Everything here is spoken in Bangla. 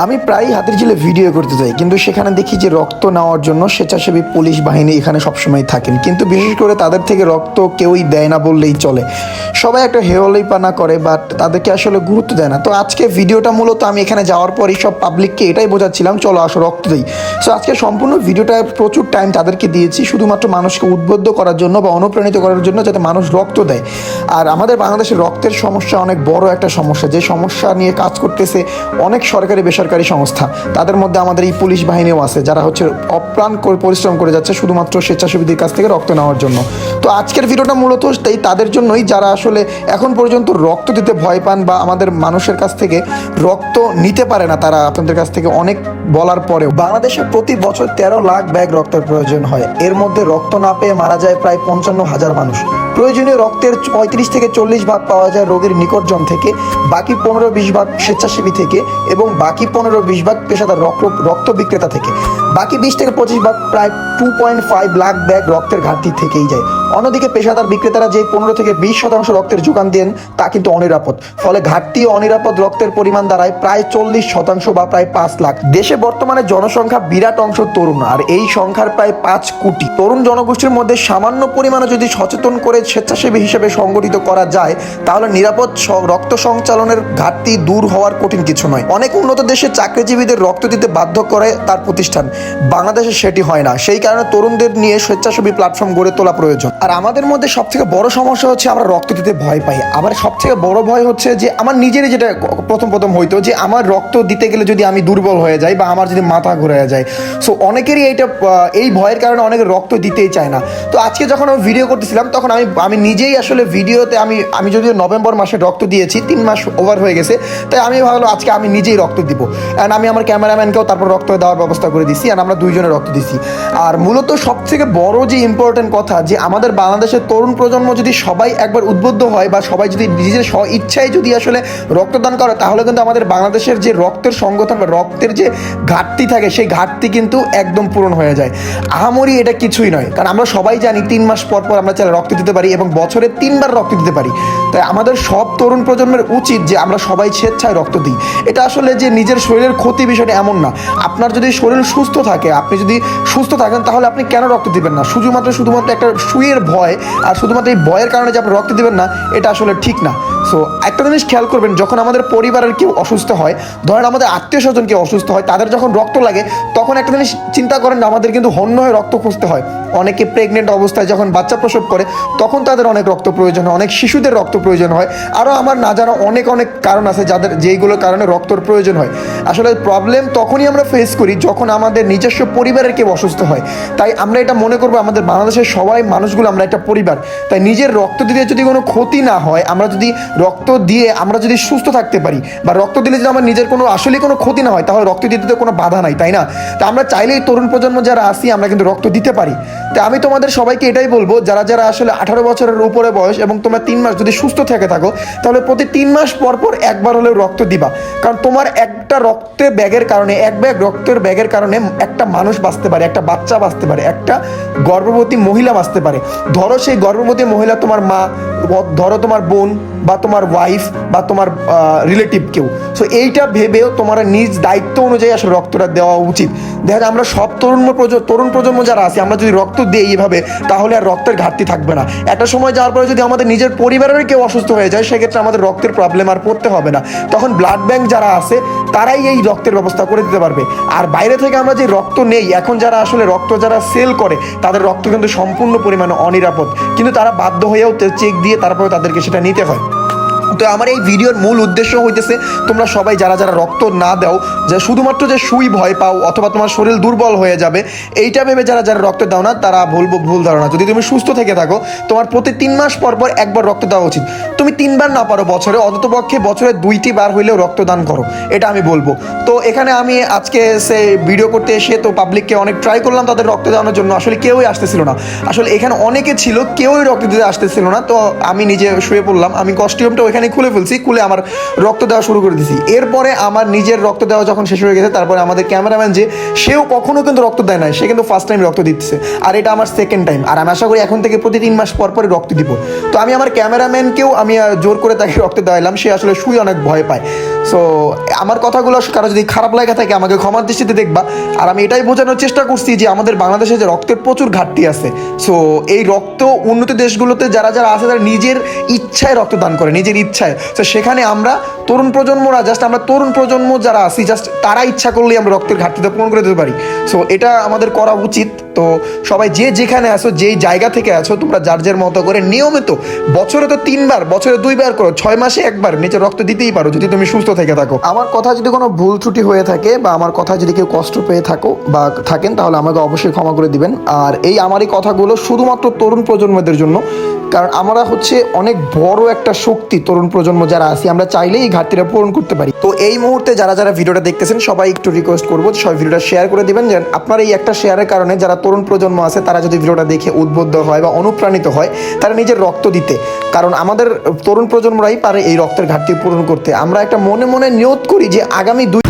আমি প্রায় হাতের ঝিলে ভিডিও করতে যাই, কিন্তু সেখানে দেখি যে রক্ত নেওয়ার জন্য স্বেচ্ছাসেবী পুলিশ বাহিনী এখানে সবসময় থাকেন। কিন্তু বিশেষ করে তাদের থেকে রক্ত কেউই দেয় না বললেই চলে। সবাই একটা হেওয়ালিপানা করে বাট তাদেরকে আসলে গুরুত্ব দেয় না। তো আজকে ভিডিওটা মূলত আমি এখানে যাওয়ার পরই সব পাবলিককে এটাই বোঝাচ্ছিলাম, চলো আসো রক্ত দিই। সো আজকে সম্পূর্ণ ভিডিওটা প্রচুর টাইম তাদেরকে দিয়েছি, শুধুমাত্র মানুষকে উদ্বুদ্ধ করার জন্য বা অনুপ্রাণিত করার জন্য যাতে মানুষ রক্ত দেয়। আর আমাদের বাংলাদেশের রক্তের সমস্যা অনেক বড় একটা সমস্যা, যে সমস্যা নিয়ে কাজ করতেছে অনেক সরকারি বেসরকারি সংস্থা। তাদের মধ্যে আমাদের এই পুলিশ বাহিনীও আছে, যারা হচ্ছে অপ্রাণ পরিশ্রম করে যাচ্ছে শুধুমাত্র স্বেচ্ছাসেবীদের কাছ থেকে রক্ত নেওয়ার জন্য। তো আজকের ভিডিওটা মূলত তাই তাদের জন্যই যারা আসলে এখন পর্যন্ত রক্ত দিতে ভয় পান বা আমাদের মানুষের কাছ থেকে রক্ত নিতে পারে না, তারা আপনাদের কাছ থেকে অনেক বলার পরেও। বাংলাদেশে প্রতি বছর তেরো লাখ ব্যাগ রক্তের প্রয়োজন হয়। এর মধ্যে রক্ত না পেয়ে মারা যায় প্রায় পঞ্চান্ন হাজার মানুষ। প্রয়োজনীয় রক্তের পঁয়ত্রিশ থেকে চল্লিশ ভাগ পাওয়া যায় রোগীর নিকটজন থেকে, বাকি পনেরো বিশ ভাগ স্বেচ্ছাসেবী থেকে এবং বাকি পনেরো বিশ ভাগ পেশাদার রক্ত রক্ত বিক্রেতা থেকে। বাকি বিশ থেকে পঁচিশ ভাগ প্রায় two point five lakh bag রক্তের ঘাটতি থেকেই যায়। অন্যদিকে পেশাদার বিক্রেতারা যে পনেরো থেকে বিশ শতাংশ রক্তের যোগান দেন, তা কিন্তু অনিরাপদ। ফলে ঘাটতি অনিরাপদ রক্তের পরিমাণ দাঁড়ায় প্রায় চল্লিশ শতাংশ বা প্রায় পাঁচ লাখ। দেশে বর্তমানে জনসংখ্যা বিরাট অংশ তরুণ, আর এই সংখ্যার প্রায় পাঁচ কোটি। তরুণ জনগোষ্ঠীর মধ্যে সামান্য পরিমাণে যদি সচেতন করে স্বেচ্ছাসেবী হিসেবে সংগঠিত করা যায়, তাহলে নিরাপদ রক্ত সঞ্চালনের ঘাটতি দূর হওয়ার কঠিন কিছু নয়। অনেক উন্নত দেশে চাকরিজীবীদের রক্ত দিতে বাধ্য করে তার প্রতিষ্ঠান। বাংলাদেশে সেটি হয় না। সেই কারণে তরুণদের নিয়ে স্বেচ্ছাসেবী প্ল্যাটফর্ম গড়ে তোলা প্রয়োজন। আর আমাদের মধ্যে সব থেকে বড় সমস্যা হচ্ছে আমরা রক্ত দিতে ভয় পাই। আবার সব থেকে বড় ভয় হচ্ছে যে, আমার নিজেরই যেটা প্রথম প্রথম হইতো যে, আমার রক্ত দিতে গেলে যদি আমি দুর্বল হয়ে যাই বা আমার যদি মাথা ঘুরে যায়। সো অনেকেরই এইটা এই ভয়ের কারণে অনেকে রক্ত দিতেই চায় না। তো আজকে যখন আমি ভিডিও করতেছিলাম, তখন আমি আমি নিজেই আসলে ভিডিওতে আমি আমি যদিও নভেম্বর মাসে রক্ত দিয়েছি, তিন মাস ওভার হয়ে গেছে, তাই আমি ভাবলাম আজকে আমি নিজেই রক্ত দিব। অ্যান্ড আমি আমার ক্যামেরাম্যানকেও তারপর রক্ত দেওয়ার ব্যবস্থা করে দিছি অ্যান্ড আমরা দুইজনে রক্ত দিছি। আর মূলত সব থেকে বড় যে ইম্পর্টেন্ট কথা, যে আমাদের বাংলাদেশের তরুণ প্রজন্ম যদি সবাই একবার উদ্বুদ্ধ হয়, বা সবাই যদি নিজের স্ব ইচ্ছায় যদি আসলে রক্তদান করে, তাহলে কিন্তু আমাদের বাংলাদেশের যে রক্তের সংগঠন, বা রক্তের যে ঘাটতি থাকে, সেই ঘাটতি কিন্তু একদম পূরণ হয়ে যায়। আহামরি এটা কিছুই নয়, কারণ আমরা সবাই জানি তিন মাস পর পর আমরা চাইলে রক্ত দিতে পারি। এবং বছরে তিনবার রক্ত দিতে পারি। তাই আমাদের সব তরুণ প্রজন্মের উচিত যে আমরা সবাই স্বেচ্ছায় রক্ত দিই। এটা আসলে যে নিজের শরীরের ক্ষতি বিষয়টা এমন না। আপনার যদি শরীর সুস্থ থাকে, আপনি যদি সুস্থ থাকেন, তাহলে আপনি কেন রক্ত দিবেন না? শুধুমাত্র শুধুমাত্র একটা সুইয়ের ভয় আর শুধুমাত্র এই ভয়ের কারণে যে আপনি রক্ত দিবেন না, এটা আসলে ঠিক না। সো একটা জিনিস খেয়াল করবেন, যখন আমাদের পরিবারের কেউ অসুস্থ হয়, ধরেন আমাদের আত্মীয় স্বজন কেউ অসুস্থ হয়, তাদের যখন রক্ত লাগে, তখন একটা জিনিস চিন্তা করেন আমাদের কিন্তু হন্য হয়ে রক্ত খুঁজতে হয়। অনেকে প্রেগনেন্ট অবস্থায় যখন বাচ্চা প্রসব করে, তখন তাদের অনেক রক্ত প্রয়োজন হয়, অনেক শিশুদের রক্ত প্রয়োজন হয়। আরও আমার না জানা অনেক অনেক কারণ আছে যাদের, যেইগুলোর কারণে রক্তর প্রয়োজন হয়। আসলে প্রবলেম তখনই আমরা ফেস করি যখন আমাদের নিজস্ব পরিবারের কেউ অসুস্থ হয়। তাই আমরা এটা মনে করব আমাদের বাংলাদেশের সবাই মানুষগুলো আমরা একটা পরিবার। তাই নিজের রক্ত দিতে যদি কোনো ক্ষতি না হয়, আমরা যদি রক্ত দিয়ে আমরা যদি সুস্থ থাকতে পারি বা রক্ত দিলে যদি আমার নিজের কোনো আসলে কোনো ক্ষতি না হয়, তাহলে রক্ত দিতে তো কোনো বাধা নাই, তাই না? তা আমরা চাইলেই তরুণ প্রজন্ম যারা আসি আমরা কিন্তু রক্ত দিতে পারি। তা আমি তোমাদের সবাইকে এটাই বলব, যারা যারা আসলে আঠারো বছরের উপরে বয়স এবং তোমরা তিন মাস যদি সুস্থ থেকে থাকো, তাহলে প্রতি তিন মাস পর পর একবার হলেও রক্ত দিবা। কারণ তোমার একটা রক্তের ব্যাগের কারণে, এক ব্যাগ রক্তের ব্যাগের কারণে একটা মানুষ বাঁচতে পারে, একটা বাচ্চা বাঁচতে পারে, একটা গর্ভবতী মহিলা বাঁচতে পারে। ধরো সেই গর্ভবতী মহিলা তোমার মা, ধরো তোমার বোন বা তোমার ওয়াইফ বা তোমার রিলেটিভ কেউ। সো এইটা ভেবেও তোমার নিজ দায়িত্ব অনুযায়ী আসলে রক্তটা দেওয়া উচিত। দেখা যায় আমরা সব তরুণ প্রজ- তরুণ প্রজন্ম যারা আছি, আমরা যদি রক্ত দিই এইভাবে তাহলে আর রক্তের ঘাটতি থাকবে না। একটা সময় যাওয়ার পরে যদি আমাদের নিজের পরিবারের কেউ অসুস্থ হয়ে যায়, সেক্ষেত্রে আমাদের রক্তের প্রবলেম আর পড়তে হবে না। তখন ব্লাড ব্যাংক যারা আছে, তারাই এই রক্তের ব্যবস্থা করে দিতে পারবে। আর বাইরে থেকে আমরা যে রক্ত নেই, এখন যারা আসলে রক্ত যারা সেল করে, তাদের রক্ত কিন্তু সম্পূর্ণ পরিমাণে অনিরাপদ। কিন্তু তারা বাধ্য হয়েও চেক দিয়ে তারপরে তাদেরকে সেটা নিতে হয়। তো আমার এই ভিডিওর মূল উদ্দেশ্য হইতেছে, তোমরা সবাই যারা যারা রক্ত না দাও, যে শুধুমাত্র যে সুই ভয় পাও অথবা তোমার শরীর দুর্বল হয়ে যাবে, এইটা ভেবে যারা যারা রক্ত দাও না, তারা বলব ভুল ধারণা। যদি তুমি সুস্থ থেকে থাকো, তোমার প্রতি তিন মাস পর পর একবার রক্ত দেওয়া উচিত। তুমি তিনবার না পারো বছরে অন্তত পক্ষে বছরে দুইটি বার হইলেও রক্তদান করো। এটা আমি বলব। তো এখানে আমি আজকে সে ভিডিও করতে এসে তো পাবলিককে অনেক ট্রাই করলাম তাদের রক্ত দেওয়ানোর জন্য। আসলে কেউই আসতেছিল না। আসলে এখানে অনেকে ছিল, কেউই রক্ত দিতে আসতেছিল না। তো আমি নিজে শুয়ে পড়লাম। আমি কস্টিউমটা ওইখানে খুলে ফেলছি, খুলে আমার রক্ত দেওয়া শুরু করে দিছি। এরপরে আমার নিজের রক্ত দেওয়া যখন শেষ হয়ে গেছে, তারপরে আমাদের ক্যামেরাম্যান যে, সেও কখনো কিন্তু রক্ত দেয় নাই, সে কিন্তু ফার্স্ট টাইম রক্ত দিচ্ছে। আর এটা আমার সেকেন্ড টাইম আর আমি আশা করি এখন থেকে প্রতি তিন মাস পর পরে রক্ত দিব। তো আমি আমার ক্যামেরাম্যানকেও আমি জোর করে তাকে রক্ত দেওয়াইলাম, সে আসলে শুয়ে অনেক ভয় পায়। সো আমার কথাগুলো কারও যদি খারাপ লাগা থাকে, আমাকে ক্ষমার দৃষ্টিতে দেখবা। আর আমি এটাই বোঝানোর চেষ্টা করছি যে আমাদের বাংলাদেশে যে রক্তের প্রচুর ঘাটতি আছে সো এই রক্ত উন্নত দেশগুলোতে যারা যারা আছে, তারা নিজের ইচ্ছায় রক্তদান করে, নিজের ইচ্ছায়। তো সেখানে আমরা তরুণ প্রজন্মরা জাস্ট আমরা তরুণ প্রজন্ম যারা আছি জাস্ট তারা ইচ্ছা করলেই আমরা রক্তের ঘাটতিটা পূরণ করে দিতে পারি। সো এটা আমাদের করা উচিত। তো সবাই যে যেখানে আছো, যেই জায়গা থেকে আছো, তোমরা যার যার মতো করে নিয়মিত বছরে তো তিনবার, বছরে দুইবার করো, ছয় মাসে একবার নিজের রক্ত দিতেই পারো যদি তুমি সুস্থ থেকে থাকো। আমার কথা যদি কোনো ভুল ত্রুটি হয়ে থাকে বা আমার কথা যদি কেউ কষ্ট পেয়ে থাকো বা থাকেন, তাহলে আমাকে অবশ্যই ক্ষমা করে দিবেন। আর এই আমার এই কথাগুলো শুধুমাত্র তরুণ প্রজন্মদের জন্য, কারণ আমরা হচ্ছে অনেক বড় একটা শক্তি তরুণ প্রজন্ম যারা আছি, আমরা চাইলেই এই ঘাটতিটা পূরণ করতে পারি। তো এই মুহূর্তে যারা যারা ভিডিওটা দেখতেছেন, সবাই একটু রিকোয়েস্ট করব সবাই ভিডিওটা শেয়ার করে দিবেন যেন আপনার এই একটা শেয়ারের কারণে যারা তরুণ প্রজন্ম আছে, তারা যদি ভিডিওটা দেখে উদ্বুদ্ধ হয় বা অনুপ্রাণিত হয়, তারা নিজের রক্ত দিতে। কারণ আমাদের তরুণ প্রজন্মরাই পারে এই রক্তের ঘাটতি পূরণ করতে। আমরা একটা মনে মনে নিয়ত করি যে আগামী দুই